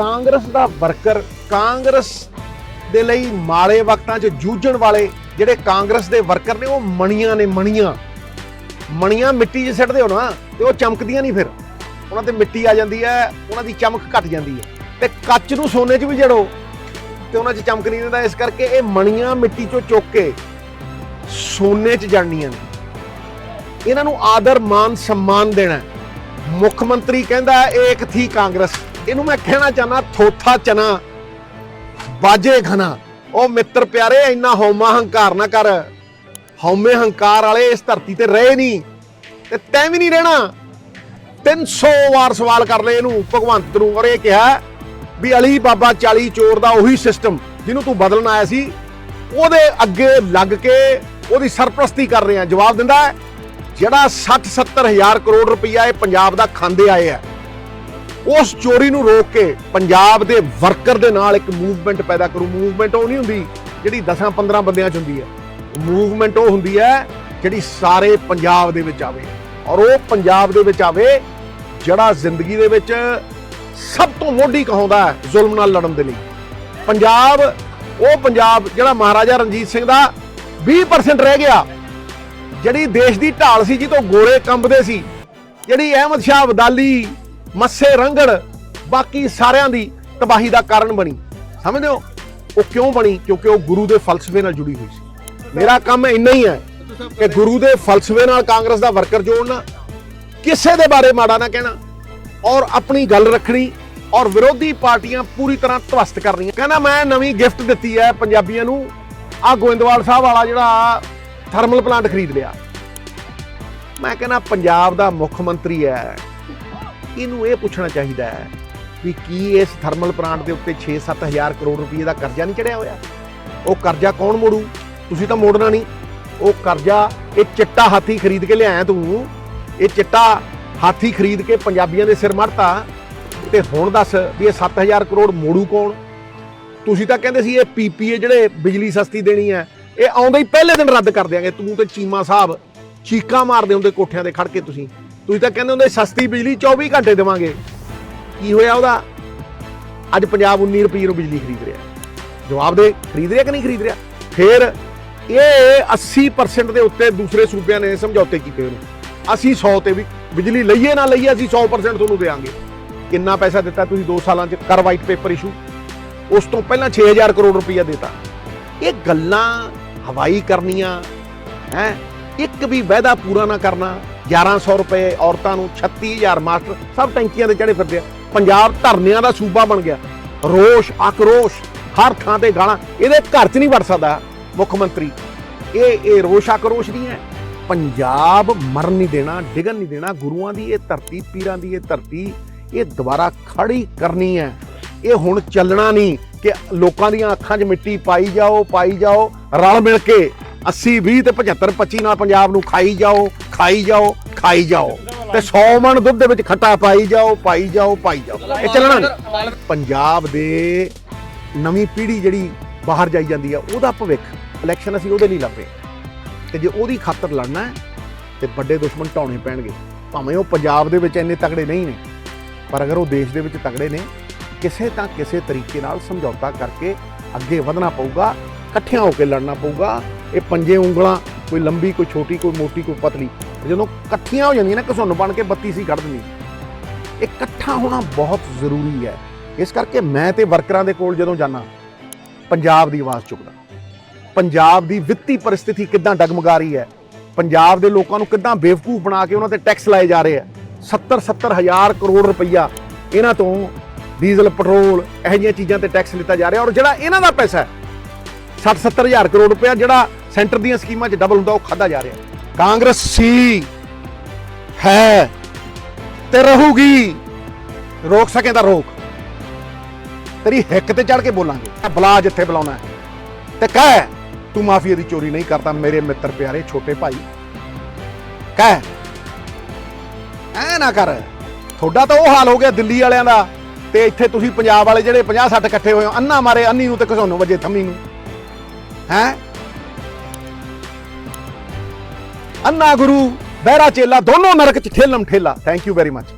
ਕਾਂਗਰਸ ਦਾ worker Congress ਦੇ ਲਈ ਮਾੜੇ ਵਕਤਾਂ 'ਚ ਜੂਝਣ ਵਾਲੇ ਜਿਹੜੇ ਕਾਂਗਰਸ ਦੇ ਵਰਕਰ ਨੇ, ਉਹ ਮਣੀਆਂ ਨੇ, ਮਣੀਆਂ। ਮਣੀਆਂ ਮਿੱਟੀ 'ਚ ਸਿੱਟਦੇ ਹੋ ਨਾ, ਤੇ ਉਹ ਚਮਕਦੀਆਂ ਨਹੀਂ ਫਿਰ। ਉਹਨਾਂ ਤੇ ਮਿੱਟੀ ਆ ਜਾਂਦੀ ਹੈ, ਉਹਨਾਂ ਦੀ ਚਮਕ ਘਟ ਜਾਂਦੀ ਹੈ। ਤੇ ਕੱਚ ਨੂੰ ਸੋਨੇ 'ਚ ਵੀ ਜੜੋ, ਤੇ ਉਹਨਾਂ 'ਚ ਚਮਕ ਨਹੀਂ ਦਿੰਦਾ, ਇਸ ਕਰਕੇ ਇਹ ਮਣੀਆਂ ਮਿੱਟੀ 'ਚੋਂ ਚੁੱਕ ਕੇ ਸੋਨੇ 'ਚ ਜੜਨੀਆਂ ਨੇ। ਇਹਨਾਂ ਨੂੰ ਆਦਰ, ਮਾਨ, ਸਨਮਾਨ ਦੇਣਾ। ਮੁੱਖ ਮੰਤਰੀ ਕਹਿੰਦਾ ਇਹ ਇੱਕ ਥੀ ਕਾਂਗਰਸ। ਇਹਨੂੰ ਮੈਂ ਕਹਿਣਾ ਚਾਹਨਾ ਥੋਥਾ ਚਨਾ ਬਾਜੇ ਘਨਾ ਉਹ ਮਿੱਤਰ ਪਿਆਰੇ, ਇੰਨਾ ਹਉਮਾ ਹੰਕਾਰ ਨਾ ਕਰ। ਹਉਮੇ ਹੰਕਾਰ ਵਾਲੇ ਇਸ ਧਰਤੀ ਤੇ ਰਹੇ ਨਹੀਂ, ਤੇ ਤੈਂ ਵੀ ਨਹੀਂ ਰਹਿਣਾ। 300 ਵਾਰ ਸਵਾਲ ਕਰ ਲਏ ਇਹਨੂੰ ਭਗਵੰਤ ਨੂੰ, ਔਰ ਇਹ ਕਿਹਾ ਵੀ ਅਲੀ ਬਾਬਾ 40 ਚੋਰ ਦਾ ਉਹੀ ਸਿਸਟਮ ਜਿਹਨੂੰ ਤੂੰ ਬਦਲਣ ਆਇਆ ਸੀ, ਉਹਦੇ ਅੱਗੇ ਲੱਗ ਕੇ ਉਹਦੀ ਸਰਪ੍ਰਸਤੀ ਕਰ ਰਹੇ। ਆ ਜਵਾਬ ਦਿੰਦਾ ਜਿਹੜਾ 60 70 ਹਜ਼ਾਰ ਕਰੋੜ ਰੁਪਈਆ ਇਹ ਪੰਜਾਬ ਦਾ ਖਾਂਦੇ ਆਏ ਆ ਉਸ ਚੋਰੀ ਨੂੰ ਰੋਕ ਕੇ ਪੰਜਾਬ ਦੇ ਵਰਕਰ ਦੇ ਨਾਲ ਇੱਕ ਮੂਵਮੈਂਟ ਪੈਦਾ ਕਰੂ। ਮੂਵਮੈਂਟ ਉਹ ਨਹੀਂ ਹੁੰਦੀ ਜਿਹੜੀ 10 15 ਬੰਦਿਆਂ ਚ ਹੁੰਦੀ ਹੈ। ਮੂਵਮੈਂਟ ਉਹ ਹੁੰਦੀ ਹੈ ਜਿਹੜੀ ਸਾਰੇ ਪੰਜਾਬ ਦੇ ਵਿੱਚ ਆਵੇ। ਔਰ ਉਹ ਪੰਜਾਬ ਦੇ ਵਿੱਚ ਆਵੇ ਜਿਹੜਾ ਜ਼ਿੰਦਗੀ ਦੇ ਵਿੱਚ ਸਭ ਤੋਂ ਮੋਢੀ ਕਹਾਉਂਦਾ ਹੈ ਜ਼ੁਲਮ ਨਾਲ ਲੜਨ ਦੇ ਲਈ। ਪੰਜਾਬ, ਉਹ ਪੰਜਾਬ ਜਿਹੜਾ ਮਹਾਰਾਜਾ ਰਣਜੀਤ ਸਿੰਘ ਦਾ 20% ਰਹਿ ਗਿਆ। ਜਿਹੜੀ ਦੇਸ਼ ਦੀ ਢਾਲ ਸੀ ਜੀ ਗੋਰੇ ਕੰਬਦੇ ਸੀ। ਜਿਹੜੀ ਅਹਿਮਦ ਸ਼ਾਹ ਅਬਦਾਲੀ ਮੱਸੇ ਰੰਗੜ, ਬਾਕੀ ਸਾਰਿਆਂ ਦੀ ਤਬਾਹੀ ਦਾ ਕਾਰਨ ਬਣੀ। ਸਮਝਦੇ ਹੋ? ਉਹ ਕਿਉਂ ਬਣੀ? ਕਿਉਂਕਿ ਉਹ ਗੁਰੂ ਦੇ ਫਲਸਫੇ ਨਾਲ ਜੁੜੀ ਹੋਈ ਸੀ। ਮੇਰਾ ਕੰਮ ਇੰਨਾ ਹੀ ਹੈ ਕਿ ਗੁਰੂ ਦੇ ਫਲਸਫੇ ਨਾਲ ਕਾਂਗਰਸ ਦਾ ਵਰਕਰ ਜੋੜਨਾ, ਕਿਸੇ ਦੇ ਬਾਰੇ ਮਾੜਾ ਨਾ ਕਹਿਣਾ, ਔਰ ਆਪਣੀ ਗੱਲ ਰੱਖਣੀ, ਔਰ ਵਿਰੋਧੀ ਪਾਰਟੀਆਂ ਪੂਰੀ ਤਰ੍ਹਾਂ ਧਵਸਤ ਕਰਨੀਆਂ। ਕਹਿੰਦਾ, ਮੈਂ ਨਵੀਂ ਗਿਫਟ ਦਿੱਤੀ ਹੈ ਪੰਜਾਬੀਆਂ ਨੂੰ। ਆ ਗੋਇੰਦਵਾਲ ਸਾਹਿਬ ਵਾਲਾ ਜਿਹੜਾ ਥਰਮਲ ਪਲਾਂਟ ਖਰੀਦ ਲਿਆ। ਮੈਂ ਕਹਿੰਦਾ, ਪੰਜਾਬ ਦਾ ਮੁੱਖ ਮੰਤਰੀ ਹੈ। ਇਹਨੂੰ ਇਹ ਪੁੱਛਣਾ ਚਾਹੀਦਾ ਹੈ? ਵੀ ਕੀ ਇਸ ਥਰਮਲ ਪਲਾਂਟ ਦੇ ਉੱਤੇ 6-7 ਹਜ਼ਾਰ ਕਰੋੜ ਰੁਪਏ ਦਾ ਕਰਜ਼ਾ ਨਹੀਂ ਚੜਿਆ ਹੋਇਆ? ਉਹ ਕਰਜ਼ਾ ਕੌਣ ਮੋੜੂ? ਤੁਸੀਂ ਤਾਂ ਮੋੜਨਾ ਨਹੀਂ। ਉਹ ਕਰਜ਼ਾ ਇਹ ਚਿੱਟਾ ਹਾਥੀ ਖਰੀਦ ਕੇ ਲਿਆਇਆ ਤੂੰ। ਇਹ ਚਿੱਟਾ ਹਾਥੀ ਖਰੀਦ ਕੇ ਪੰਜਾਬੀਆਂ ਦੇ ਸਿਰ ਮੜਤਾ। ਤੇ ਹੁਣ ਦੱਸ ਵੀ ਇਹ 7000 ਕਰੋੜ ਮੋੜੂ ਕੌਣ? ਤੁਸੀਂ ਤਾਂ ਕਹਿੰਦੇ ਸੀ ਇਹ ਪੀਪੀਏ ਜਿਹੜੇ ਬਿਜਲੀ ਸਸਤੀ ਦੇਣੀ ਹੈ। ਇਹ ਆਉਂਦੇ ਹੀ ਪਹਿਲੇ ਦਿਨ ਰੱਦ ਕਰ ਦਿਆਂਗੇ। ਤੂੰ ਤੇ ਚੀਮਾ ਸਾਹਿਬ ਚੀਕਾਂ ਮਾਰਦੇ ਹੁੰਦੇ ਕੋਠਿਆਂ ਦੇ ਖੜ ਕੇ ਤੁਸੀਂ। ਤੁਸੀਂ ਤਾਂ ਕਹਿੰਦੇ ਹੁੰਦੇ ਸਸਤੀ ਬਿਜਲੀ 24 ਘੰਟੇ ਦੇਵਾਂਗੇ। ਕੀ ਹੋਇਆ ਉਹਦਾ? ਅੱਜ ਪੰਜਾਬ 19 ਰੁਪਏ ਨੂੰ ਬਿਜਲੀ ਖਰੀਦ ਰਿਹਾ। ਜਵਾਬ ਦੇ, ਖਰੀਦ ਰਿਹਾ ਕਿ ਨਹੀਂ ਖਰੀਦ ਰਿਹਾ? ਫਿਰ ਇਹ 80% ਦੇ ਉੱਤੇ ਦੂਸਰੇ ਸੂਬਿਆਂ ਨੇ ਸਮਝੌਤੇ ਕੀਤੇ ਹੋਏ ਨੇ ਅਸੀਂ 100 ਤੇ ਵੀ ਬਿਜਲੀ ਲਈਏ ਨਾ ਲਈਏ, ਅਸੀਂ 100% ਤੁਹਾਨੂੰ ਦੇਵਾਂਗੇ। ਕਿੰਨਾ ਪੈਸਾ ਦਿੱਤਾ ਤੁਸੀਂ 2 ਸਾਲਾਂ 'ਚ ਕਰ ਵਾਈਟ ਪੇਪਰ ਇਸ਼ੂ ਉਸ ਤੋਂ ਪਹਿਲਾਂ 6000 ਕਰੋੜ ਰੁਪਈਆ ਦਿੱਤਾ। ਇਹ ਗੱਲਾਂ ਹਵਾਈ ਕਰਨੀਆਂ, ਹੈ? ਇੱਕ ਵੀ ਵਾਅਦਾ ਪੂਰਾ ਨਾ ਕਰਨਾ। 1100 ਰੁਪਏ ਔਰਤਾਂ ਨੂੰ 36000 ਮਾਸਟਰ, ਸਭ ਟੈਂਕੀਆਂ ਤੇ ਚੜੇ ਫਿਰਦੇ ਆ। ਪੰਜਾਬ ਧਰਨਿਆਂ ਦਾ ਸੂਬਾ ਬਣ ਗਿਆ। ਰੋਸ਼, ਆਕਰੋਸ਼, ਹਰ ਥਾਂ ਤੇ ਗਾਲਾਂ। ਇਹਦੇ ਘਰ 'ਚ ਨਹੀਂ ਵੜ ਸਕਦਾ ਮੁੱਖ ਮੰਤਰੀ। ਇਹ ਇਹ ਰੋਸ਼, ਆਕਰੋਸ਼ ਨਹੀਂ ਹੈ। ਪੰਜਾਬ ਮਰਨ ਨਹੀਂ ਦੇਣਾ, ਡਿਗਣ ਨਹੀਂ ਦੇਣਾ। ਗੁਰੂਆਂ ਦੀ ਇਹ ਧਰਤੀ, ਪੀਰਾਂ ਦੀ ਇਹ ਧਰਤੀ, ਇਹ ਦੁਬਾਰਾ ਖੜੀ ਕਰਨੀ ਹੈ। ਇਹ ਹੁਣ ਚੱਲਣਾ ਨਹੀਂ ਕਿ ਲੋਕਾਂ ਦੀਆਂ ਅੱਖਾਂ 'ਚ ਮਿੱਟੀ ਪਾਈ ਜਾਓ ਪਾਈ ਜਾਓ, ਰਲ ਮਿਲ ਕੇ 80 20 ਤੇ 75 25 ਨਾਲ ਪੰਜਾਬ ਨੂੰ ਖਾਈ ਜਾਓ ਖਾਈ ਜਾਓ ਖਾਈ ਜਾਓ। ਤੇ 100 ਮਣ ਦੁੱਧ ਦੇ ਵਿੱਚ ਖੱਟਾ ਪਾਈ ਜਾਓ ਪਾਈ ਜਾਓ ਪਾਈ ਜਾਓ। ਇਹ ਚੱਲਣਾ ਨਹੀਂ। ਪੰਜਾਬ ਦੇ ਨਵੀਂ ਪੀੜ੍ਹੀ ਜਿਹੜੀ ਬਾਹਰ ਜਾਈ ਜਾਂਦੀ ਆ, ਉਹਦਾ ਭਵਿੱਖ ਇਲੈਕਸ਼ਨ ਅਸੀਂ ਉਹਦੇ ਲਈ ਲੱਭੇ। ਤੇ ਜੇ ਉਹਦੀ ਖਾਤਰ ਲੜਨਾ ਹੈ, ਤੇ ਵੱਡੇ ਦੁਸ਼ਮਣ ਢਾਉਣੇ ਪੈਣਗੇ। ਭਾਵੇਂ ਉਹ ਪੰਜਾਬ ਦੇ ਵਿੱਚ ਇੰਨੇ ਤਗੜੇ ਨਹੀਂ ਨੇ, ਪਰ ਅਗਰ ਉਹ ਦੇਸ਼ ਦੇ ਵਿੱਚ ਤਗੜੇ ਨੇ, ਕਿਸੇ ਤਾਂ ਕਿਸੇ ਤਰੀਕੇ ਨਾਲ ਸਮਝੌਤਾ ਕਰਕੇ ਅੱਗੇ ਵਧਣਾ ਪਊਗਾ, ਇਕੱਠਿਆਂ ਹੋ ਕੇ ਲੜਨਾ ਪਊਗਾ ਇਹ ਪੰਜੇ ਉਂਗਲਾਂ, ਕੋਈ ਲੰਬੀ, ਕੋਈ ਛੋਟੀ, ਕੋਈ ਮੋਟੀ, ਕੋਈ ਪਤਲੀ। ਜਦੋਂ ਇਕੱਠੀਆਂ ਹੋ ਜਾਂਦੀਆਂ ਨਾ ਘਸੁੰਨ ਬਣ ਕੇ ਬੱਤੀ ਸੀ ਕੱਢ ਦਿੰਦੀ। ਇਹ ਇਕੱਠਾ ਹੋਣਾ ਬਹੁਤ ਜ਼ਰੂਰੀ ਹੈ। ਇਸ ਕਰਕੇ ਮੈਂ ਤੇ ਵਰਕਰਾਂ ਦੇ ਕੋਲ ਜਦੋਂ ਜਾਣਾ ਪੰਜਾਬ ਦੀ ਆਵਾਜ਼ ਚੁੱਕਦਾ। ਪੰਜਾਬ ਦੀ ਵਿੱਤੀ ਪਰਿਸਥਿਤੀ ਕਿੱਦਾਂ ਡਗਮਗਾ ਰਹੀ ਹੈ? ਪੰਜਾਬ ਦੇ ਲੋਕਾਂ ਨੂੰ ਕਿੱਦਾਂ ਬੇਵਕੂਫ ਬਣਾ ਕੇ ਉਹਨਾਂ ਤੇ ਟੈਕਸ ਲਾਏ ਜਾ ਰਹੇ ਆ 70 70 ਹਜ਼ਾਰ ਕਰੋੜ ਰੁਪਈਆ ਇਹਨਾਂ ਤੋਂ ਡੀਜ਼ਲ, ਪੈਟਰੋਲ, ਇਹੋ ਜਿਹੀਆਂ ਚੀਜ਼ਾਂ ਤੇ ਟੈਕਸ ਲਿੱਤਾ ਜਾ ਰਿਹਾ ਔਰ ਜਿਹੜਾ ਇਹਨਾਂ ਦਾ ਪੈਸਾ ਹੈ 60 70 ਹਜ਼ਾਰ ਕਰੋੜ ਰੁਪਇਆ ਜਿਹੜਾ ਸੈਂਟਰ ਦੀਆਂ ਸਕੀਮਾਂ 'ਚ ਡਬਲ ਹੁੰਦਾ, ਉਹ ਖਾਦਾ ਜਾ ਰਿਹਾ। ਕਾਂਗਰਸ ਸੀ, ਹੈ ਤੇ ਰਹੂਗੀ। ਰੋਕ ਸਕੇ ਤਾਂ ਰੋਕ। ਤੇਰੀ ਹਿੱਕ ਤੇ ਚੜ ਕੇ ਬੋਲਾਂਗੇ। ਬੁਲਾ ਜਿੱਥੇ ਬੁਲਾਉਣਾ ਤੇ ਕਹਿ, ਤੂੰ ਮਾਫੀਆ ਦੀ ਚੋਰੀ ਨਹੀਂ ਕਰਦਾ, ਮੇਰੇ ਮਿੱਤਰ ਪਿਆਰੇ, ਛੋਟੇ ਭਾਈ। ਕਹਿ, ਐ ਨਾ ਕਰ। ਤੁਹਾਡਾ ਤਾਂ ਉਹ ਹਾਲ ਹੋ ਗਿਆ ਦਿੱਲੀ ਵਾਲਿਆਂ ਦਾ। ਤੇ ਇੱਥੇ ਤੁਸੀਂ ਪੰਜਾਬ ਵਾਲੇ ਜਿਹੜੇ 50 60 ਇਕੱਠੇ ਹੋਏ ਹੋ, ਅੰਨਾ ਮਾਰੇ, ਅੰਨੀ ਨੂੰ ਤੇ ਘਸੋਨੂੰ ਵਜੇ ਥੰਮੀ ਨੂੰ। ਹੈ? ਅੰਨਾ ਗੁਰੂ ਬਹਿਰਾ ਚੇਲਾ ਦੋਨੋਂ ਨਰਕ ਚ ਠੇਲਮ ਠੇਲਾ। Thank you very much